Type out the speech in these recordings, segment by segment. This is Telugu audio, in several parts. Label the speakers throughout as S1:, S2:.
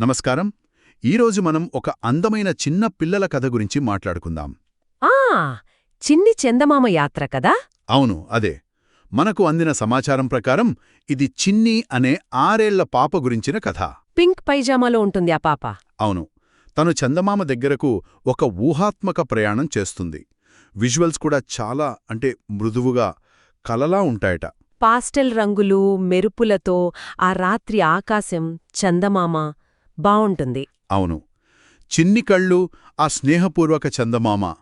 S1: నమస్కారం. ఈరోజు మనం ఒక అందమైన చిన్న పిల్లల కథ గురించి మాట్లాడుకుందాం.
S2: ఆ! చిన్ని చందమామ యాత్ర కదా?
S1: అవును అదే. మనకు అందిన సమాచారం ప్రకారం ఇది చిన్ని అనే ఆరేళ్ళ పాప గురించిన కథ.
S2: పింక్ పైజామాలో ఉంటుంది ఆ పాప.
S1: అవును. తను చందమామ దగ్గరకు ఒక ఊహాత్మక ప్రయాణం చేస్తుంది. విజువల్స్ కూడా చాలా అంటే మృదువుగా కలలా ఉంటాయట.
S2: పాస్టెల్ రంగులు మెరుపులతో ఆ రాత్రి ఆకాశం చందమామ బావుంటుంది.
S1: అవును. చిన్ని కళ్ళు ఆ స్నేహపూర్వక చందమామ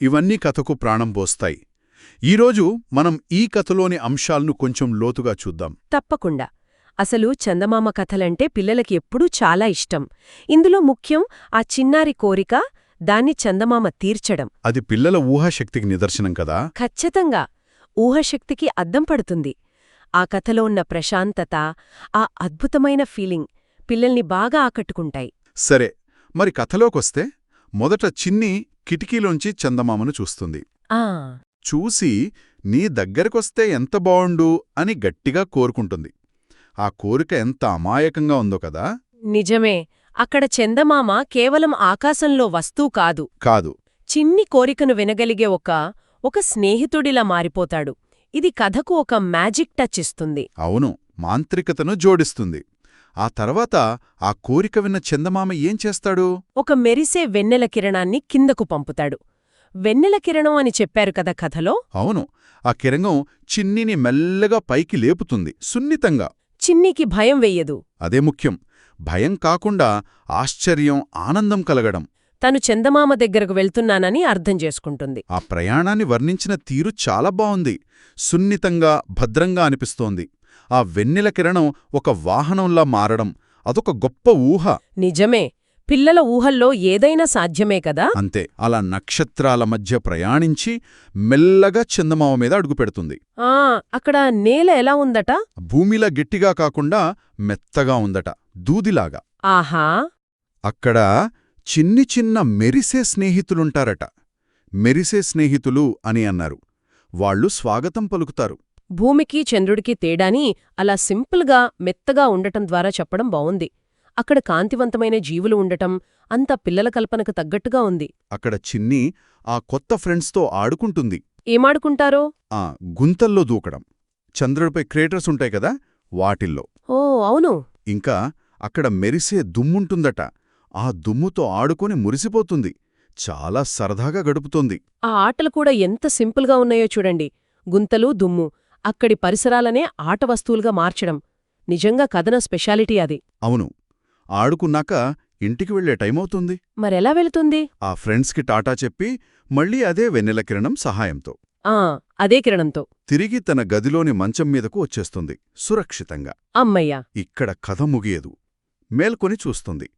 S1: ఇవన్నీ కథకు ప్రాణం పోస్తాయి. ఈరోజు మనం ఈ కథలోని అంశాలను కొంచెం లోతుగా చూద్దాం.
S2: తప్పకుండా. అసలు చందమామ కథలంటే పిల్లలకి ఎప్పుడూ చాలా ఇష్టం. ఇందులో ముఖ్యం ఆ చిన్నారి కోరిక దాన్ని చందమామ తీర్చడం.
S1: అది పిల్లల ఊహాశక్తికి నిదర్శనం కదా?
S2: ఖచ్చితంగా. ఊహశక్తికి అద్దం పడుతుంది. ఆ కథలో ఉన్న ప్రశాంతత ఆ అద్భుతమైన ఫీలింగ్ పిల్లల్ని బాగా ఆకట్టుకుంటాయి.
S1: సరే మరి కథలోకొస్తే మొదట చిన్ని కిటికీలోంచి చందమామను చూస్తుంది.
S2: ఆ.
S1: చూసి నీ దగ్గరకొస్తే ఎంత బావుండు అని గట్టిగా కోరుకుంటుంది. ఆ కోరిక ఎంత అమాయకంగా ఉందో కదా?
S2: నిజమే అక్కడ చందమామ కేవలం ఆకాశంలో వస్తువు కాదు.
S1: కాదు.
S2: చిన్ని కోరికను వినగలిగే ఒక ఒక స్నేహితుడిలా మారిపోతాడు. ఇది కథకు ఒక మ్యాజిక్ టచ్ ఇస్తుంది.
S1: అవును మాంత్రికతను జోడిస్తుంది. ఆ తర్వాత ఆ కోరిక విన్న చందమామ ఏం చేస్తాడు?
S2: ఒక మెరిసే వెన్నెల కిరణాన్ని కిందకు పంపుతాడు. వెన్నెల కిరణం అని చెప్పారు కదా కథలో?
S1: అవును. ఆ కిరంగం చిన్నిని మెల్లగా పైకి లేపుతుంది సున్నితంగా.
S2: చిన్నికి భయం వెయ్యదు
S1: అదే ముఖ్యం. భయం కాకుండా ఆశ్చర్యం ఆనందం కలగడం.
S2: తను చందమామ దగ్గరకు వెళ్తున్నానని అర్థం చేసుకుంటుంది.
S1: ఆ ప్రయాణాన్ని వర్ణించిన తీరు చాలా బావుంది. సున్నితంగా భద్రంగా అనిపిస్తోంది. ఆ వెన్నెల కిరణం ఒక వాహనంలా మారడం అదొక గొప్ప ఊహ.
S2: నిజమే. పిల్లల ఊహల్లో ఏదైనా సాధ్యమే కదా?
S1: అంతే. అలా నక్షత్రాల మధ్య ప్రయాణించి మెల్లగా చందమామ మీద అడుగుపెడుతుంది
S2: ఆ అక్కడ నేల ఎలా ఉందట?
S1: భూమిలా గట్టిగా కాకుండా మెత్తగా ఉందట. దూదిలాగా.
S2: ఆహా.
S1: అక్కడ చిన్ని చిన్న మెరిసే స్నేహితులుంటారట. మెరిసే స్నేహితులు అని అన్నారు. వాళ్ళు స్వాగతం పలుకుతారు.
S2: భూమికి చంద్రుడికి తేడాని అలా సింపుల్గా మెత్తగా ఉండటం ద్వారా చెప్పడం బావుంది. అక్కడ కాంతివంతమైన జీవులు ఉండటం అంతా పిల్లల కల్పనకు తగ్గట్టుగా ఉంది.
S1: అక్కడ చిన్ని ఆ కొత్త ఫ్రెండ్స్తో ఆడుకుంటుంది.
S2: ఏమాడుకుంటారో?
S1: ఆ గుంతల్లో దూకడం. చంద్రుడిపై క్రేటర్స్ ఉంటాయి కదా వాటిల్లో.
S2: ఓ అవును.
S1: ఇంకా అక్కడ మెరిసే దుమ్ముంటుందట. ఆ దుమ్ముతో ఆడుకొని మురిసిపోతుంది. చాలా సరదాగా గడుపుతోంది.
S2: ఆ ఆటలు కూడా ఎంత సింపుల్గా ఉన్నాయో చూడండి. గుంతలు దుమ్ము. అక్కడి పరిసరాలనే ఆట వస్తువులుగా మార్చడం నిజంగా కథన స్పెషాలిటీ అది.
S1: అవును. ఆడుకున్నాక ఇంటికి వెళ్ళే టైమవుతుంది.
S2: మరెలా వెళుతుంది?
S1: ఆ ఫ్రెండ్స్కి టాటా చెప్పి మళ్ళీ అదే వెన్నెల కిరణం సహాయంతో.
S2: ఆ అదే కిరణంతో.
S1: తిరిగి తన గదిలోని మంచం మీదకు వచ్చేస్తుంది సురక్షితంగా.
S2: అమ్మయ్యా!
S1: ఇక్కడ కథ ముగియదు. మేల్కొని చూస్తుంది.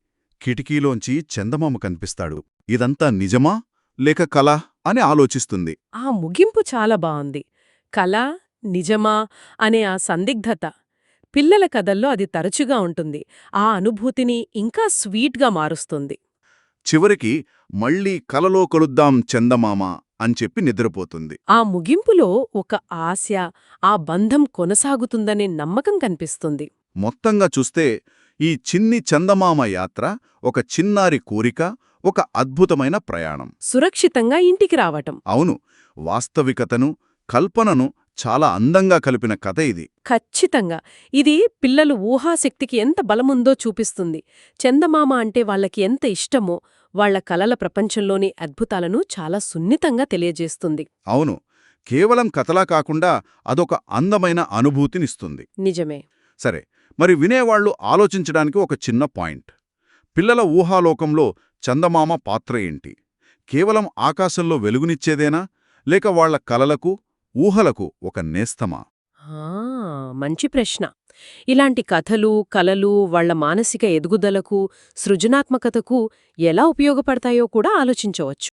S1: కిటికీలోంచి చందమామ కనిపిస్తాడు. ఇదంతా నిజమా లేక కల అని ఆలోచిస్తుంది.
S2: ఆ ముగింపు చాలా బావుంది. కళ నిజమా అనే ఆ సందిగ్ధత. పిల్లల కథల్లో అది తరచుగా ఉంటుంది. ఆ అనుభూతిని ఇంకా స్వీట్గా మారుస్తుంది.
S1: చివరికి మళ్ళీ కలలో కొలుద్దాం చందమామ అని చెప్పి నిద్రపోతుంది.
S2: ఆ ముగింపులో ఒక ఆశ ఆ బంధం కొనసాగుతుందనే నమ్మకం కనిపిస్తుంది.
S1: మొత్తంగా చూస్తే ఈ చిన్ని చందమామ యాత్ర ఒక చిన్నారి కోరిక ఒక అద్భుతమైన ప్రయాణం.
S2: సురక్షితంగా ఇంటికి రావటం.
S1: అవును వాస్తవికతను కల్పనను చాలా అందంగా కలిపిన కథ ఇది.
S2: ఖచ్చితంగా. ఇది పిల్లలు ఊహాశక్తికి ఎంత బలముందో చూపిస్తుంది. చందమామ అంటే వాళ్ళకి ఎంత ఇష్టమో వాళ్ళ కలల ప్రపంచంలోని అద్భుతాలను చాలా సున్నితంగా తెలియజేస్తుంది.
S1: అవును. కేవలం కథలా కాకుండా అదొక అందమైన అనుభూతినిస్తుంది.
S2: నిజమే.
S1: సరే మరి వినేవాళ్ళు ఆలోచించడానికి ఒక చిన్న పాయింట్. పిల్లల ఊహాలోకంలో చందమామ పాత్ర ఏంటి? కేవలం ఆకాశంలో వెలుగునిచ్చేదేనా? లేక వాళ్ళ కలలకు ఊహలకు ఒక నేస్తమా?
S2: ఆ, మంచి ప్రశ్న. ఇలాంటి కథలు కలలు వాళ్ళ మానసిక ఎదుగుదలకు సృజనాత్మకతకు ఎలా ఉపయోగపడతాయో కూడా ఆలోచించవచ్చు.